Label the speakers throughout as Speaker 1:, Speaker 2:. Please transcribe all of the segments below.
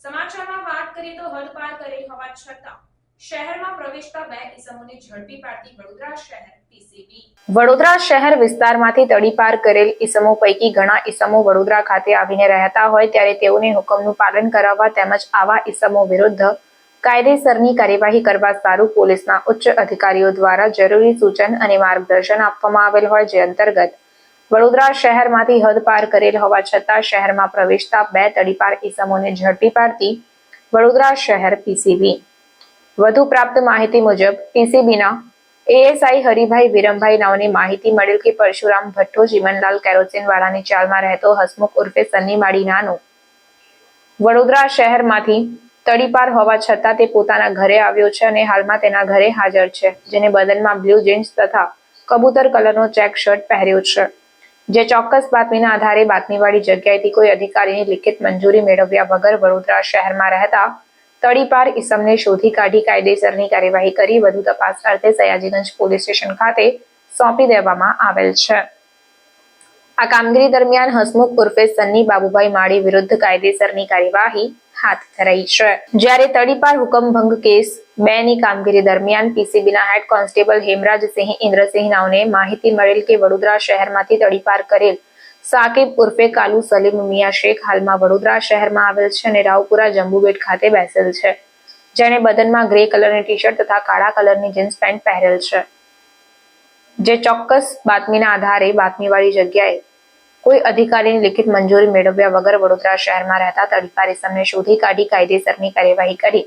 Speaker 1: સમાચારમાં વાત કરીએ તો હદ પાર કરેલ હોવા છતાં શહેરમાં પ્રવેશતા બે ઇસમોને ઝડપી પાડતી વડોદરા શહેર
Speaker 2: વડોદરા શહેર વિસ્તારમાંથી તડીપાર કરેલ ઈસમો પૈકી ઘણા ઈસમો વડોદરા ખાતે આવીને રહેતા હોય ત્યારે તેઓને હુકમનું પાલન કરાવવા તેમજ આવા ઈસમો વિરુદ્ધ કાયદેસરની કાર્યવાહી કરવા સારું પોલીસના ઉચ્ચ અધિકારીઓ દ્વારા જરૂરી સૂચન અને માર્ગદર્શન આપવામાં આવેલ હોય જે અંતર્ગત વડોદરા શહેરમાંથી હદ પાર કરેલ હોવા છતાં શહેરમાં પ્રવેશતા બે તડીપાર ઈસમોને ઝડપી પાડતી વડોદરા શહેર પીસીબી. વધુ પ્રાપ્ત માહિતી મુજબ, પીસીબીના એએસઆઈ હરિભાઈ વિરમભાઈ નાઓની માહિતી મળેલ કે પરશુરામ ભઠ્ઠો જીવનલાલ કેરોસીન વાળાની ચાલમાં રહેતો હસમુખ ઉર્ફે સન્ની માડી નાનો. વડોદરા શહેરમાંથી તડીપાર હોવા છતાં તે પોતાના ઘરે આવ્યો છે અને હાલમાં તેના ઘરે હાજર છે, જેને બદનમાં બ્લુ જીન્સ તથા કબૂતર કલરનો ચેક શર્ટ પહેર્યો છે. જે ચોક્કસ બાતમીના આધારે બાતમીવાળી જગ્યાએથી કોઈ અધિકારીની લિખિત મંજૂરી મેળવ્યા વગર વડોદરા શહેરમાં રહેતા તડીપાર ઇસમને શોધી કાઢી કાયદેસરની કાર્યવાહી કરી વધુ તપાસ અર્થે સયાજીગંજ પોલીસ સ્ટેશન ખાતે સોંપી દેવામાં આવેલ છે. આ કામગીરી દરમિયાન હસમુખ ઉર્ફે સન્ની બાબુભાઈ માળી વિરુદ્ધ કાયદેસરની કાર્યવાહી હાથ ધરાઈ છે. જ્યારે તડીપાર હુકમભંગ કેસ બે ની કામગીરી દરમિયાન પીસીબીના હેડ કોન્સ્ટેબલ હેમરાજસિંહ ઇન્દ્રસિંહ નાવને માહિતી મળેલ કે વડોદરા શહેરમાંથી તડીપાર કરેલ સાકિબ ઉર્ફે કાલુ સલીમ મિયા શેખ હાલમાં વડોદરા શહેરમાં આવેલ છે અને રાવપુરા જંબુબેટ ખાતે બેસેલ છે, જેણે બદનમાં ગ્રે કલરની ટી શર્ટ તથા કાળા કલરની જીન્સ પેન્ટ પહેરેલ છે. જે ચોક્કસ બાતમીના આધારે બાતમીવાળી જગ્યાએ કોઈ અધિકારીની લિખિત મંજૂરી મેળવ્યા વગર વડોદરા શહેરમાં રહેતા તડીપાર ઇસમને શોધી કાઢી કાયદેસરની કાર્યવાહી કરી.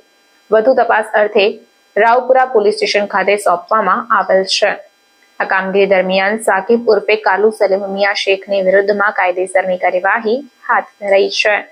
Speaker 2: વધુ તપાસ અર્થે રાવપુરા પોલીસ સ્ટેશન ખાતે સોંપવામાં આવેલ છે. આ કામગીરી દરમિયાન સાકિબ ઉર્ફે કાલુ સલીમ મિયા શેખની વિરુદ્ધમાં કાયદેસરની કાર્યવાહી હાથ ધરાઈ છે.